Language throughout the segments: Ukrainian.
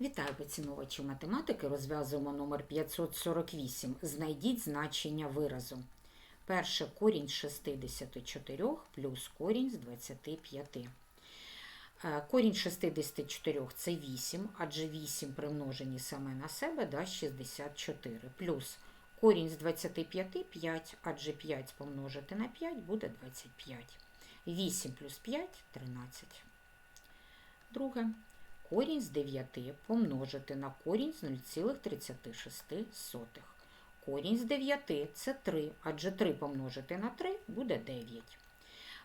Вітаю поцінувачі математики. Розв'язуємо номер 548. Знайдіть значення виразу. Перше корінь з 64 плюс корінь з 25. Е, Корінь 64 це 8, адже 8 примножені саме на себе дасть 64. Плюс корінь з 25 5, адже 5 помножити на 5 буде 25. 8 плюс 5 13. Друге. Корінь з 9 помножити на корінь з 0,36. Корінь з 9 це 3, адже 3 помножити на 3 буде 9.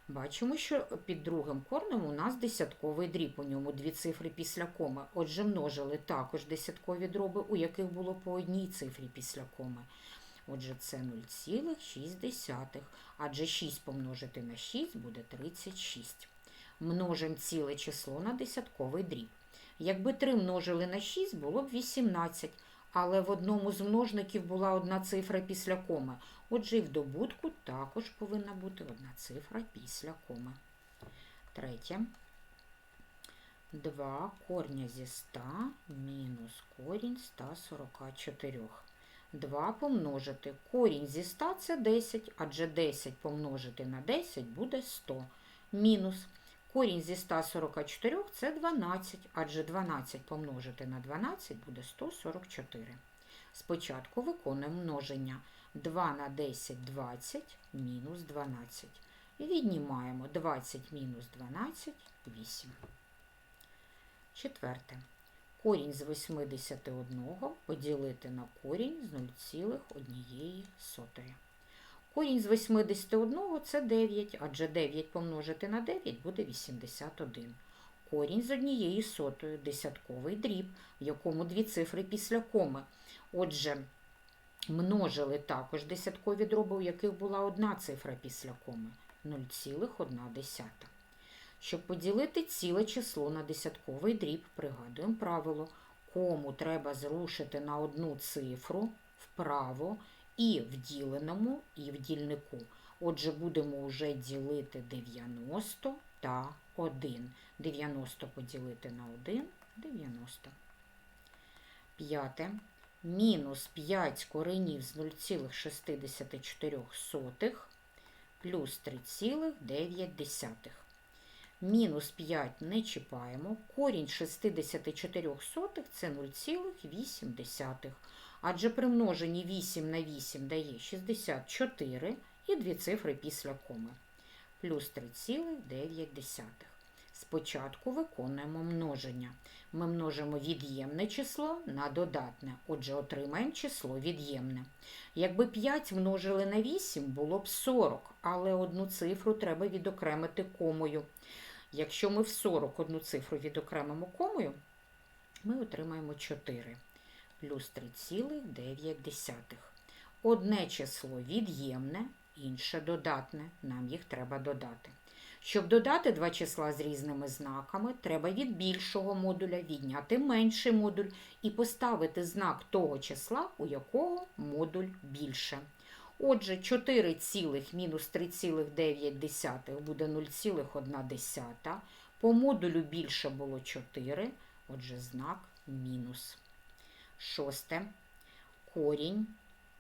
Бачимо, що під другим корнем у нас десятковий дріб, у ньому дві цифри після коми. Отже, множили також десяткові дроби, у яких було по одній цифрі після коми. Отже, це 0,6, адже 6 помножити на 6 буде 36. Множимо ціле число на десятковий дріб. Якби 3 множили на 6, було б 18, але в одному з множників була одна цифра після коми. Отже, і в добутку також повинна бути одна цифра після коми. Третє. 2 корня зі 100 мінус корінь 144. 2 помножити. Корінь зі 100 це 10, адже 10 помножити на 10 буде 100. Мінус. Корінь зі 144 це 12, адже 12 помножити на 12 буде 144. Спочатку виконуємо множення 2 на 10 20 мінус 12. І віднімаємо 20 мінус 12 8. Четверте. Корінь з 81 поділити на корінь з 0,1. Корінь з 81 це 9, адже 9 помножити на 9 буде 81. Корінь з однієї сотої десятковий дріб, в якому дві цифри після коми. Отже, множили також десяткові дроби, у яких була одна цифра після коми 0,1. Щоб поділити ціле число на десятковий дріб, пригадуємо правило, кому треба зрушити на одну цифру вправо і в діленому, і в дільнику. Отже, будемо вже ділити 90 та 1. 90 поділити на 1 90. П'яте. Мінус 5 коренів з 0,64 плюс 3,9. Мінус 5 не чіпаємо. Корінь 64 це 0,8. Адже при множенні 8 на 8 дає 64 і дві цифри після коми. Плюс 3,9. Спочатку виконуємо множення. Ми множимо від'ємне число на додатне, отже, отримаємо число від'ємне. Якби 5 множили на 8, було б 40, але одну цифру треба відокремити комою. Якщо ми в 40 одну цифру відокремимо комою, ми отримаємо 4 плюс 3,9. Одне число від'ємне, інше додатне. Нам їх треба додати. Щоб додати два числа з різними знаками, треба від більшого модуля відняти менший модуль і поставити знак того числа, у якого модуль більше. Отже, 4 цілих мінус 3,9 буде 0,1. По модулю більше було 4, отже, знак мінус. Шосте. Корінь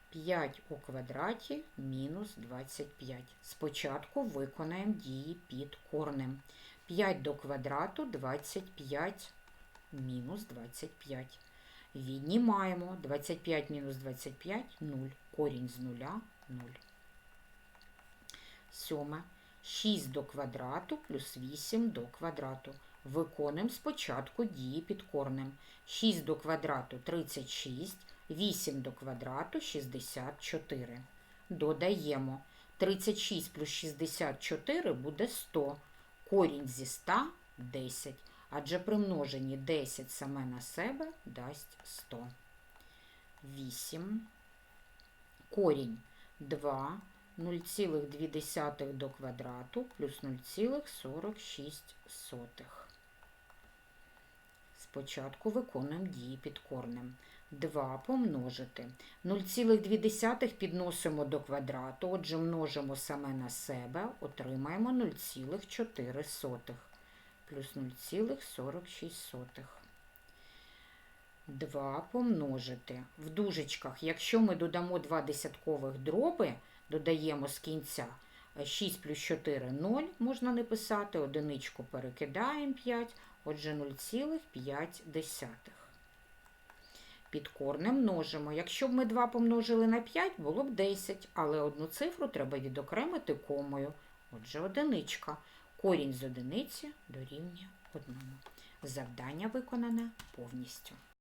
5 у квадраті мінус 25. Спочатку виконаємо дії під корнем. 5 до квадрату 25 мінус 25. Віднімаємо 25 мінус 25 0. Корінь з 0 0. Сьоме. 6 до квадрату плюс 8 до квадрату. Виконуємо спочатку дії під корнем. 6 до квадрату 36, 8 до квадрату 64. Додаємо 36 плюс 64 буде 100. Корінь зі 100 – 10. Адже при множенні 10 саме на себе дасть 100. 8. Корінь 2. 0,2 до квадрату плюс 0,46. Спочатку виконуємо дії під корнем. 2 помножити. 0,2 підносимо до квадрату, отже, множимо саме на себе, отримаємо 0,4 плюс 0,46. 2 помножити. В дужечках, якщо ми додамо два десяткових дроби, додаємо з кінця е, 6 плюс 4 – 0, можна не писати, одиничку перекидаємо 5, отже 0,5. Під корнем множимо. Якщо б ми 2 помножили на 5, було б 10, але одну цифру треба відокремити комою. Отже, одиничка. Корінь з одиниці дорівнює одному. Завдання виконане повністю.